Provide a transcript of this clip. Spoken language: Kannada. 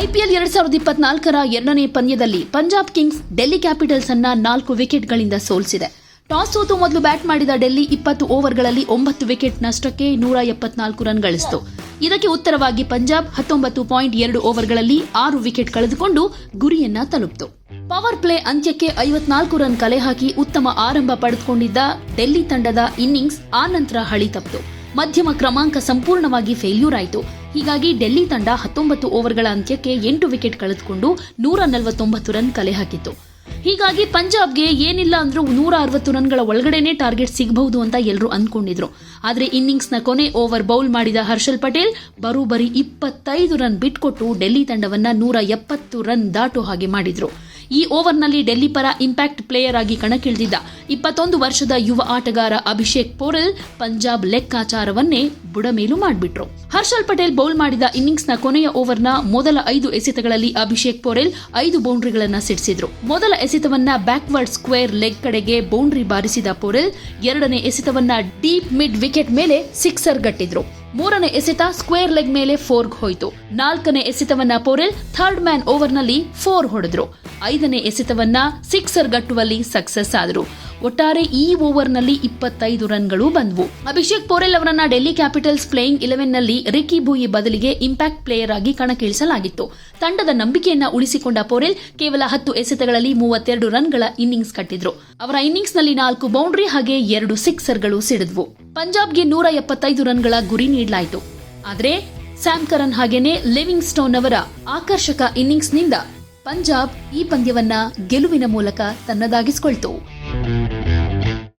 ಐಪಿಎಲ್ ಎರಡ್ ಸಾವಿರದ ಇಪ್ಪತ್ನಾಲ್ಕರ ಎರಡನೇ ಪಂದ್ಯದಲ್ಲಿ ಪಂಜಾಬ್ ಕಿಂಗ್ಸ್ ಡೆಲ್ಲಿ ಕ್ಯಾಪಿಟಲ್ಸ್ ಅನ್ನ ನಾಲ್ಕು ವಿಕೆಟ್ಗಳಿಂದ ಸೋಲಿಸಿದೆ. ಟಾಸ್ ಸೋತು ಮೊದಲು ಬ್ಯಾಟ್ ಮಾಡಿದ ಡೆಲ್ಲಿ ಇಪ್ಪತ್ತು ಓವರ್ಗಳಲ್ಲಿ ಒಂಬತ್ತು ವಿಕೆಟ್ ನಷ್ಟಕ್ಕೆ ನೂರ ಎಪ್ಪತ್ನಾಲ್ಕು ರನ್ ಗಳಿಸಿತು. ಇದಕ್ಕೆ ಉತ್ತರವಾಗಿ ಪಂಜಾಬ್ ಹತ್ತೊಂಬತ್ತು ಪಾಯಿಂಟ್ ಎರಡು ಓವರ್ಗಳಲ್ಲಿ ಆರು ವಿಕೆಟ್ ಕಳೆದುಕೊಂಡು ಗುರಿಯನ್ನ ತಲುಪಿತು. ಪವರ್ ಪ್ಲೇ ಅಂತ್ಯಕ್ಕೆ ಐವತ್ನಾಲ್ಕು ರನ್ ಕಲೆ ಹಾಕಿ ಉತ್ತಮ ಆರಂಭ ಪಡೆದುಕೊಂಡಿದ್ದ ಡೆಲ್ಲಿ ತಂಡದ ಇನ್ನಿಂಗ್ಸ್ ಆನಂತರ ಹಳಿ ತಪ್ಪಿತು. ಮಧ್ಯಮ ಕ್ರಮಾಂಕ ಸಂಪೂರ್ಣವಾಗಿ ಫೇಲ್ಯೂರ್ ಆಯಿತು. ಹೀಗಾಗಿ ಡೆಲ್ಲಿ ತಂಡ ಹತ್ತೊಂಬತ್ತು ಓವರ್ಗಳ ಅಂತ್ಯಕ್ಕೆ ಎಂಟು ವಿಕೆಟ್ ಕಳೆದುಕೊಂಡು ನೂರ ನಲವತ್ತೊಂಬತ್ತು ರನ್ ಕಲೆ ಹಾಕಿತ್ತು. ಹೀಗಾಗಿ ಪಂಜಾಬ್ಗೆ ಏನಿಲ್ಲ ಅಂದ್ರೂ ನೂರ ಅರವತ್ತು ರನ್ಗಳ ಒಳಗಡೆನೆ ಟಾರ್ಗೆಟ್ ಸಿಗಬಹುದು ಅಂತ ಎಲ್ಲರೂ ಅಂದ್ಕೊಂಡಿದ್ರು ಆದರೆ ಇನ್ನಿಂಗ್ಸ್ನ ಕೊನೆ ಓವರ್ ಬೌಲ್ ಮಾಡಿದ ಹರ್ಷಲ್ ಪಟೇಲ್ ಬರೋಬರಿ ಇಪ್ಪತ್ತೈದು ರನ್ ಬಿಟ್ಕೊಟ್ಟು ಡೆಲ್ಲಿ ತಂಡವನ್ನ ನೂರ ಎಪ್ಪತ್ತು ರನ್ ದಾಟೋ ಹಾಗೆ ಮಾಡಿದ್ರು. ಈ ಓವರ್ನಲ್ಲಿ ಡೆಲ್ಲಿ ಪರ ಇಂಪ್ಯಾಕ್ಟ್ ಪ್ಲೇಯರ್ ಆಗಿ ಕಣಕ್ಕಿಳಿದಿದ್ದ ಇಪ್ಪತ್ತೊಂದು ವರ್ಷದ ಯುವ ಆಟಗಾರ ಅಭಿಷೇಕ್ ಪೋರೆಲ್ ಪಂಜಾಬ್ ಲೆಕ್ಕಾಚಾರವನ್ನೇ ಬುಡಮೇಲು ಮಾಡಿಬಿಟ್ರು. ಹರ್ಷಲ್ ಪಟೇಲ್ ಬೌಲ್ ಮಾಡಿದ ಇನ್ನಿಂಗ್ಸ್ನ ಕೊನೆಯ ಓವರ್ನ ಮೊದಲ ಐದು ಎಸೆತಗಳಲ್ಲಿ ಅಭಿಷೇಕ್ ಪೋರೆಲ್ ಐದು ಬೌಂಡ್ರಿಗಳನ್ನ ಸಿಡಿಸಿದ್ರು. ಮೊದಲ ಎಸೆತವನ್ನ ಬ್ಯಾಕ್ವರ್ಡ್ ಸ್ಕ್ವೇರ್ ಲೆಗ್ ಕಡೆಗೆ ಬೌಂಡ್ರಿ ಬಾರಿಸಿದ ಪೋರೆಲ್ ಎರಡನೇ ಎಸೆತವನ್ನ ಡೀಪ್ ಮಿಡ್ ವಿಕೆಟ್ ಮೇಲೆ ಸಿಕ್ಸರ್ ಗಟ್ಟಿದ್ರು. ಮೂರನೇ ಎಸೆತ ಸ್ಕ್ವೇರ್ ಲೆಗ್ ಮೇಲೆ ಫೋರ್ಗ್ ಹೋಯಿತು. ನಾಲ್ಕನೇ ಎಸೆತವನ್ನ ಪೋರೆಲ್ ಥರ್ಡ್ ಮ್ಯಾನ್ ಓವರ್ನಲ್ಲಿ ಫೋರ್ ಹೊಡೆದ್ರು. ಐದನೇ ಎಸೆತವನ್ನ ಸಿಕ್ಸರ್ ಗಟ್ಟುವಲ್ಲಿ ಸಕ್ಸಸ್ ಆದರು. ಒಟ್ಟಾರೆ ಈ ಓವರ್ನಲ್ಲಿ ಇಪ್ಪತ್ತೈದು ರನ್ಗಳು ಬಂದವು. ಅಭಿಷೇಕ್ ಪೋರೆಲ್ ಅವರನ್ನ ಡೆಲ್ಲಿ ಕ್ಯಾಪಿಟಲ್ಸ್ ಪ್ಲೇಯಿಂಗ್ ಇಲೆವೆನ್ನಲ್ಲಿ ರಿಕಿ ಬೂಯಿ ಬದಲಿಗೆ ಇಂಪ್ಯಾಕ್ಟ್ ಪ್ಲೇಯರ್ ಆಗಿ ಕಣಕ್ಕಿಳಿಸಲಾಗಿತ್ತು. ತಂಡದ ನಂಬಿಕೆಯನ್ನ ಉಳಿಸಿಕೊಂಡ ಪೋರೆಲ್ ಕೇವಲ ಹತ್ತು ಎಸೆತಗಳಲ್ಲಿ ಮೂವತ್ತೆರಡು ರನ್ಗಳ ಇನ್ನಿಂಗ್ಸ್ ಕಟ್ಟಿದ್ರು. ಅವರ ಇನ್ನಿಂಗ್ಸ್ನಲ್ಲಿ ನಾಲ್ಕು ಬೌಂಡ್ರಿ ಹಾಗೆ ಎರಡು ಸಿಕ್ಸರ್ಗಳು ಸಿಡಿದ್ವು. ಪಂಜಾಬ್ಗೆ ನೂರ ಎಪ್ಪತ್ತೈದು ರನ್ಗಳ ಗುರಿ ನೀಡಲಾಯಿತು. ಆದರೆ ಸ್ಯಾಮ್ ಕರನ್ ಹಾಗೇನೆ ಲಿವಿಂಗ್ ಸ್ಟೋನ್ ಅವರ ಆಕರ್ಷಕ ಇನ್ನಿಂಗ್ಸ್ನಿಂದ ಪಂಜಾಬ್ ಈ ಪಂದ್ಯವನ್ನ ಗೆಲುವಿನ ಮೂಲಕ ತನ್ನದಾಗಿಸಿಕೊಳ್ತು. Thank you.